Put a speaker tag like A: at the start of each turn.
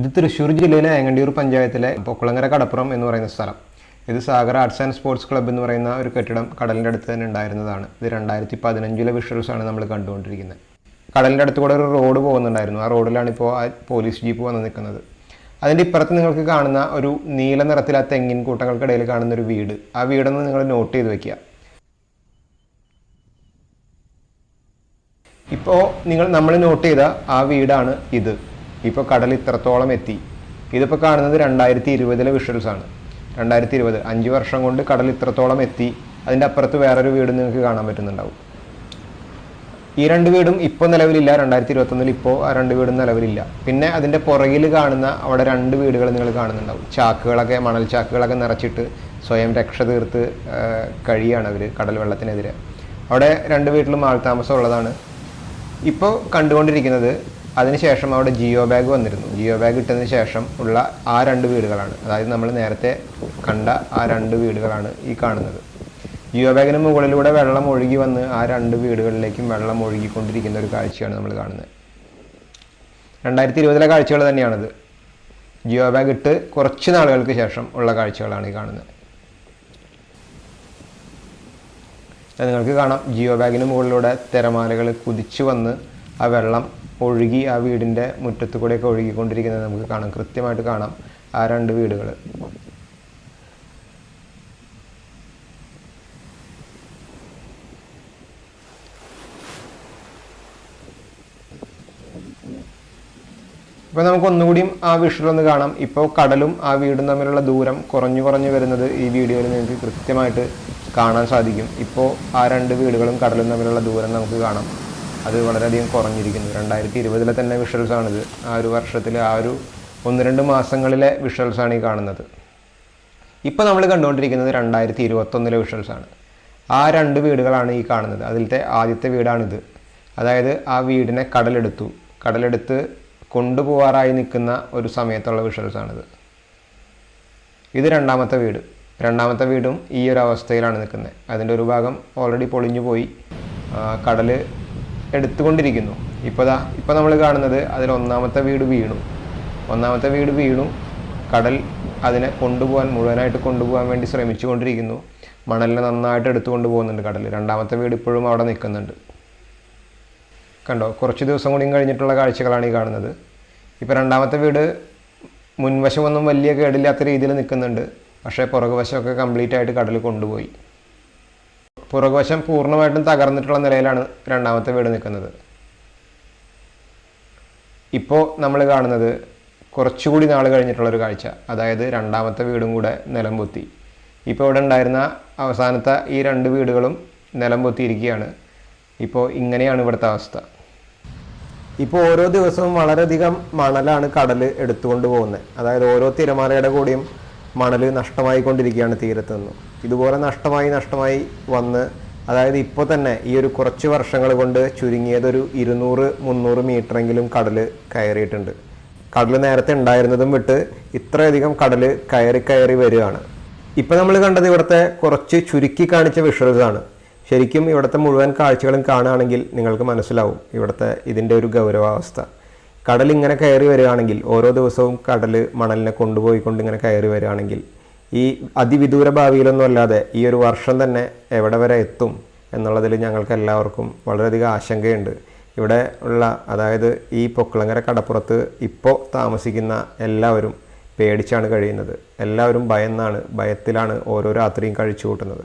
A: ഇത് തൃശ്ശൂർ ജില്ലയിലെ ഏങ്ങണ്ടിയൂർ പഞ്ചായത്തിലെ പൊക്കുളങ്ങര കടപ്പുറം എന്ന് പറയുന്ന സ്ഥലം. ഇത് Sagar arts and sports club എന്ന് പറയുന്ന ഒരു കെട്ടിടം കടലിന്റെ അടുത്ത് തന്നെ ഉണ്ടായിരുന്നതാണ്. ഇത് രണ്ടായിരത്തി പതിനഞ്ചിലെ വിഷ്വൽസ് ആണ് നമ്മൾ കണ്ടുകൊണ്ടിരിക്കുന്നത്. കടലിന്റെ അടുത്ത് കൂടെ ഒരു റോഡ് പോകുന്നുണ്ടായിരുന്നു. ആ റോഡിലാണ് ഇപ്പോൾ ആ പോലീസ് ജീപ്പ് വന്ന് നിൽക്കുന്നത്. അതിന്റെ ഇപ്പുറത്ത് നിങ്ങൾക്ക് കാണുന്ന ഒരു നീല നിറത്തിൽ ആ തെങ്ങിൻ കൂട്ടങ്ങൾക്കിടയിൽ കാണുന്ന ഒരു വീട്. ആ വീടൊന്ന് നിങ്ങൾ നോട്ട് ചെയ്ത് വെക്കുക. ഇപ്പോൾ നിങ്ങൾ നമ്മൾ നോട്ട് ചെയ്ത ആ വീടാണ് ഇത്. ഇപ്പോൾ കടൽ ഇത്രത്തോളം എത്തി. ഇതിപ്പോൾ കാണുന്നത് രണ്ടായിരത്തി ഇരുപതിലെ വിഷ്വൽസ് ആണ്. രണ്ടായിരത്തി ഇരുപത് അഞ്ച് വർഷം കൊണ്ട് കടൽ ഇത്രത്തോളം എത്തി. അതിന്റെ അപ്പുറത്ത് വേറൊരു വീട് നിങ്ങൾക്ക് കാണാൻ പറ്റുന്നുണ്ടാവും. ഈ രണ്ട് വീടും ഇപ്പോൾ നിലവിലില്ല. രണ്ടായിരത്തി ഇരുപത്തൊന്നിൽ ഇപ്പോൾ ആ രണ്ട് വീടും നിലവിലില്ല. പിന്നെ അതിന്റെ പുറകിൽ കാണുന്ന അവിടെ രണ്ട് വീടുകൾ നിങ്ങൾ കാണുന്നുണ്ടാവും. ചാക്കുകളൊക്കെ മണൽ ചാക്കുകളൊക്കെ നിറച്ചിട്ട് സ്വയം രക്ഷ തീർത്ത് കഴിയാണ് അവർ കടൽ വെള്ളത്തിനെതിരെ. അവിടെ രണ്ട് വീട്ടിലും ആൾതാമസം ഉള്ളതാണ്. ഇപ്പോൾ കണ്ടുകൊണ്ടിരിക്കുന്നത് അതിനുശേഷം അവിടെ ജിയോ ബാഗ് വന്നിരുന്നു. ജിയോ ബാഗ് ഇട്ടതിന് ശേഷം ഉള്ള ആ രണ്ട് വീടുകളാണ്. അതായത് നമ്മൾ നേരത്തെ കണ്ട ആ രണ്ട് വീടുകളാണ് ഈ കാണുന്നത്. ജിയോ ബാഗിന് മുകളിലൂടെ വെള്ളം ഒഴുകി വന്ന് ആ രണ്ട് വീടുകളിലേക്കും വെള്ളം ഒഴുകിക്കൊണ്ടിരിക്കുന്ന ഒരു കാഴ്ചയാണ് നമ്മൾ കാണുന്നത്. രണ്ടായിരത്തി ഇരുപതിലെ കാഴ്ചകൾ തന്നെയാണിത്. ജിയോ ബാഗ് ഇട്ട് കുറച്ച് നാളുകൾക്ക് ശേഷം ഉള്ള കാഴ്ചകളാണ് ഈ കാണുന്നത്. നിങ്ങൾക്ക് കാണാം. ജിയോ ബാഗിന് മുകളിലൂടെ തിരമാലകൾ കുതിച്ചു വന്ന് ആ വെള്ളം ഒഴുകി ആ വീടിന്റെ മുറ്റത്തു കൂടെയൊക്കെ ഒഴുകിക്കൊണ്ടിരിക്കുന്നത് നമുക്ക് കാണാം. കൃത്യമായിട്ട് കാണാം ആ രണ്ട് വീടുകൾ. ഇപ്പോൾ നമുക്ക് ഒന്നുകൂടിയും ആ വിഷുവൽ ഒന്ന് കാണാം. ഇപ്പോൾ കടലും ആ വീടും തമ്മിലുള്ള ദൂരം കുറഞ്ഞു കുറഞ്ഞു വരുന്നത് ഈ വീഡിയോയിൽ നിങ്ങൾക്ക് കൃത്യമായിട്ട് കാണാൻ സാധിക്കും. ഇപ്പോൾ ആ രണ്ട് വീടുകളും കടലും തമ്മിലുള്ള ദൂരം നമുക്ക് കാണാം. അത് വളരെയധികം കുറഞ്ഞിരിക്കുന്നു. രണ്ടായിരത്തി ഇരുപതിലെ തന്നെ വിഷ്വൽസ് ആണിത്. ആ ഒരു വർഷത്തിൽ ആ ഒരു ഒന്ന് രണ്ട് മാസങ്ങളിലെ വിഷ്വൽസ് ആണ് ഈ കാണുന്നത്. ഇപ്പോൾ നമ്മൾ കണ്ടുകൊണ്ടിരിക്കുന്നത് രണ്ടായിരത്തി ഇരുപത്തൊന്നിലെ വിഷ്വൽസ് ആണ്. ആ രണ്ട് വീടുകളാണ് ഈ കാണുന്നത്. അതിലത്തെ ആദ്യത്തെ വീടാണിത്. അതായത് ആ വീടിനെ കടലെടുത്തു. കടലെടുത്ത് കൊണ്ടുപോകാറായി നിൽക്കുന്ന ഒരു സമയത്തുള്ള വിഷ്വൽസ് ആണിത്. ഇത് രണ്ടാമത്തെ വീട്. രണ്ടാമത്തെ വീടും ഈ ഒരു അവസ്ഥയിലാണ് നിൽക്കുന്നത്. അതിന്റെ ഒരു ഭാഗം ഓൾറെഡി പൊളിഞ്ഞു പോയി കടൽ എടുത്തുകൊണ്ടിരിക്കുന്നു. ഇപ്പോൾ ദാ ഇപ്പോൾ നമ്മൾ കാണുന്നത് അതിൽ ഒന്നാമത്തെ വീട് വീണു. ഒന്നാമത്തെ വീട് വീണു. കടൽ അതിനെ കൊണ്ടുപോകാൻ മുഴുവനായിട്ട് കൊണ്ടുപോകാൻ വേണ്ടി ശ്രമിച്ചുകൊണ്ടിരിക്കുന്നു. മണലിനെ നന്നായിട്ട് എടുത്തുകൊണ്ട് പോകുന്നുണ്ട് കടൽ രണ്ടാമത്തെ വീട് ഇപ്പോഴും അവിടെ നിൽക്കുന്നുണ്ട്. കണ്ടോ? കുറച്ച് ദിവസം കൂടിയും കഴിഞ്ഞിട്ടുള്ള കാഴ്ചകളാണ് ഈ കാണുന്നത്. ഇപ്പോൾ രണ്ടാമത്തെ വീട് മുൻവശമൊന്നും വലിയ കേടില്ലാത്ത രീതിയിൽ നിൽക്കുന്നുണ്ട്. പക്ഷേ പുറകുവശമൊക്കെ കംപ്ലീറ്റ് ആയിട്ട് കടൽ കൊണ്ടുപോയി. പുറകുവശം പൂർണമായിട്ടും തകർന്നിട്ടുള്ള നിലയിലാണ് രണ്ടാമത്തെ വീട് നിൽക്കുന്നത്. ഇപ്പോൾ നമ്മൾ കാണുന്നത് കുറച്ചുകൂടി നാൾ കഴിഞ്ഞിട്ടുള്ളൊരു കാഴ്ച. അതായത് രണ്ടാമത്തെ വീടും കൂടെ നിലം പൊത്തി. ഇപ്പോൾ ഇവിടെ ഉണ്ടായിരുന്ന അവസാനത്തെ ഈ രണ്ട് വീടുകളും നിലം പൊത്തിയിരിക്കുകയാണ്. ഇപ്പോൾ ഇങ്ങനെയാണ് ഇവിടുത്തെ അവസ്ഥ. ഇപ്പോൾ ഓരോ ദിവസവും വളരെയധികം മണലാണ് കടൽ എടുത്തുകൊണ്ട് പോകുന്നത്. അതായത് ഓരോ തിരമാലയുടെ കൂടിയും മണൽ നഷ്ടമായിക്കൊണ്ടിരിക്കുകയാണ് തീരത്തുനിന്നും നിന്ന്. ഇതുപോലെ നഷ്ടമായി നഷ്ടമായി വന്ന് അതായത് ഇപ്പോൾ തന്നെ ഈ ഒരു കുറച്ച് വർഷങ്ങൾ കൊണ്ട് ചുരുങ്ങിയതൊരു ഇരുന്നൂറ് മുന്നൂറ് മീറ്ററെങ്കിലും കടൽ കയറിയിട്ടുണ്ട്. കടൽ നേരത്തെ ഉണ്ടായിരുന്നതും വിട്ട് ഇത്രയധികം കടൽ കയറി കയറി വരികയാണ്. ഇപ്പം നമ്മൾ കണ്ടത് ഇവിടുത്തെ കുറച്ച് ചുരുക്കി കാണിച്ച വിഷ്വൽസ് ശരിക്കും ഇവിടുത്തെ മുഴുവൻ കാഴ്ചകളും കാണുകയാണെങ്കിൽ നിങ്ങൾക്ക് മനസ്സിലാവും ഇവിടുത്തെ ഇതിന്റെ ഒരു ഗൗരവാവസ്ഥ. കടൽ ഇങ്ങനെ കയറി വരികയാണെങ്കിൽ ഓരോ ദിവസവും കടൽ മണലിനെ കൊണ്ടുപോയിക്കൊണ്ട് ഇങ്ങനെ കയറി വരികയാണെങ്കിൽ ഈ അതിവിദൂര ഭാവിയിലൊന്നും അല്ലാതെ ഈ ഒരു വർഷം തന്നെ എവിടെ വരെ എത്തും എന്നുള്ളതിൽ ഞങ്ങൾക്ക് എല്ലാവർക്കും വളരെയധികം ആശങ്കയുണ്ട്. ഇവിടെ ഉള്ള അതായത് ഈ പൊക്കുളങ്ങര കടപ്പുറത്ത് ഇപ്പോൾ താമസിക്കുന്ന എല്ലാവരും പേടിച്ചാണ് കഴിയുന്നത്. എല്ലാവരും ഭയന്നാണ് ഭയത്തിലാണ് ഓരോ രാത്രിയും കഴിച്ചു കൂട്ടുന്നത്.